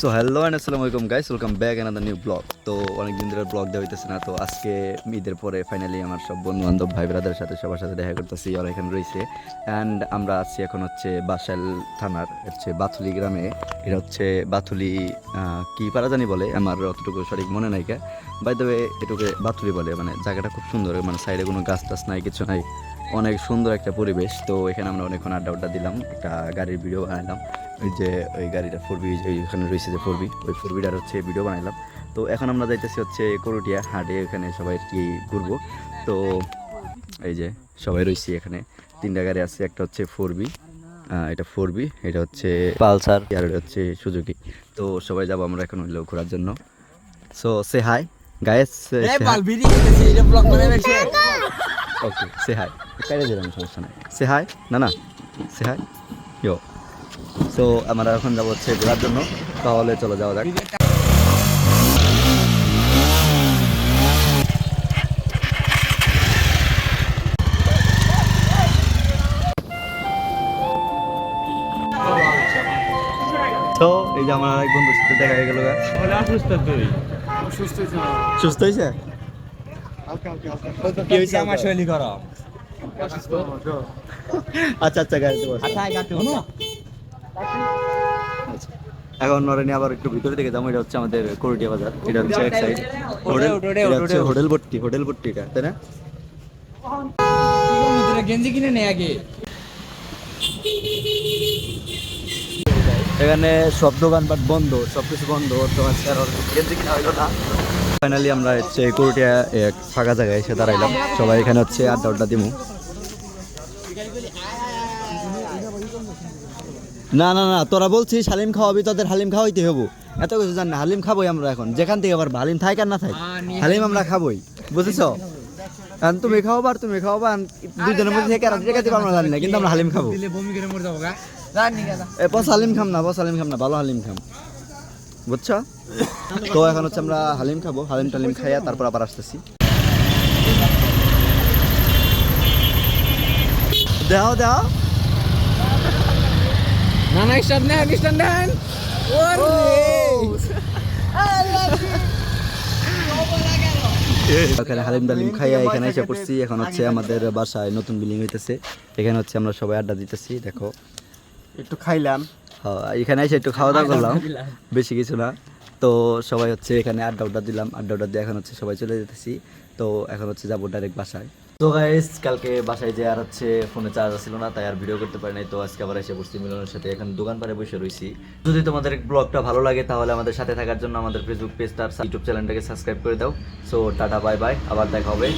So hello and আসসালামু আলাইকুম guys welcome back another new blog তো অনেকদিন ধরে ব্লগ দেওয়া হইতেছে না, তো আজকে ঈদের পরে ফাইনালি আমার সব বন্ধু বান্ধব ভাই ব্রাদারের সাথে, সবার সাথে দেখা করতেছি, ওরা এখানে রয়েছে। অ্যান্ড আমরা আছি এখন হচ্ছে বাসাইল থানার হচ্ছে বাথুলি গ্রামে। এটা হচ্ছে বাথুলি কি পারা জানি বলে, আমার অতটুকু সঠিক মনে নাই কে। বাই ওয়ে এটুকে বাথুলি বলে মানে জায়গাটা খুব সুন্দর মানে সাইডে কোনো গাছ টাছ নাই, কিছু নাই। অনেক সুন্দর একটা পরিবেশ। তো এখানে আমরা অনেকক্ষণ আড্ডা আড্ডা দিলাম একটা গাড়ির ভিডিও বানাইলাম। ওই যে ওই গাড়িটা ফোর বি ওইখানে রয়েছে যে ফোর বি ওই ফোর বিটার হচ্ছে ভিডিও বানাইলাম। তো এখন আমরা যাইতেছি হচ্ছে করুটিয়া হাটে এখানে সবাই কি ঘুরবো। তো এই যে সবাই রয়েছি এখানে। তিনটা গাড়ি আছে একটা হচ্ছে ফোর বি এটা ফোর বি এটা হচ্ছে পালসার। আর এটা হচ্ছে সুজুকি। তো সবাই যাব আমরা এখন হইলেও ঘোরার জন্য। So say hi guys okay say hi কেটে দিলাম সমস্যা নাই। সে হাই না না সে হাই ইয়ো সো আমরা এখন যাব হচ্ছে ঘোরার জন্য তাহলে চলে যাওয়া যাক। তো এই যে আমার এক বন্ধুর সাথে দেখা হয়ে গেল সুস্থ হয়েছে? কি হয়েছে আমার শৈলী করো আচ্ছা আচ্ছা গাড়িতে বসো। এখন ওরা নিয়ে আবার একটু ভিতরে দিকে যাব এটা হচ্ছে আমাদের করুটিয়া বাজার। এটা হচ্ছে এক সাইড হোটেল হোটেল, ভর্তি হোটেল ভর্তি এটা তাই না? গেঞ্জি কিনে নে আগে। এখানে সব দোকানপাট বন্ধ সব কিছু বন্ধ আজকে গেঞ্জি কিনা হইল না। ফাইনালি আমরা হচ্ছে করুটিয়া এক ফাঁকা জায়গায় এসে দাঁড়াইলাম। সবাই এখানে হচ্ছে আড্ডা আড্ডা দিমু। না না না, তোরা বলছিস হালিম খাওয়াবি, তোদের হালিম খাওয়াইতে হব। এত কিছু জান না, হালিম খাবোই আমরা এখন। যেখান থেকে আবার হালিম থাক আর না থাক, হালিম আমরা খাবোই, বুঝেছ? তুমি খাওয়াবা আর তুমি খাওয়াবা দুজনের মধ্যে থেকে আর রেখাতে পারব না জানি না, কিন্তু আমরা হালিম খাব। এ, বস হালিম খাম না, বস হালিম খাম না, ভালো হালিম খাম, বুঝছ? তো এখন হচ্ছে আমরা হালিম খাব হালিম টালিম খাইয়া তারপর আবার আসতেছি। দাও দাও। না না স্টার্ট নেন। স্টার্ট নেন এখানে হালিম ডালিম খাইয়া এখানে এসে পড়ছি। এখন হচ্ছে আমাদের বাসায় নতুন বিল্ডিং হইতেছে। এখানে হচ্ছে আমরা সবাই আড্ডা দিতেছি দেখো। একটু খাইলাম। হ্যাঁ, এখানে এসে একটু খাওয়া দাওয়া করলাম। বেশি কিছু না। তো সবাই হচ্ছে এখানে আড্ডা উড্ডা দিলাম। আড্ডা উড্ডা দিয়ে এখন হচ্ছে সবাই চলে যেতেছি। তো এখন হচ্ছে যাব ডাইরেক্ট বাসায়। তো গাইস কালকে বাসায় যে আর হচ্ছে ফোনে চার্জ ছিল না, তাই আর ভিডিও করতে পারি নাই। তো আজকে আবার এসে পড়ছি মিলনের সাথে। এখন দোকান পারে বসে রয়েছি যদি তোমাদের ব্লগটা ভালো লাগে, তাহলে আমাদের সাথে থাকার জন্য আমাদের ফেসবুক পেজটা আর ইউটিউব চ্যানেলটাকে সাবস্ক্রাইব করে দাও। সো টাটা বাই বাই আবার দেখা হবে.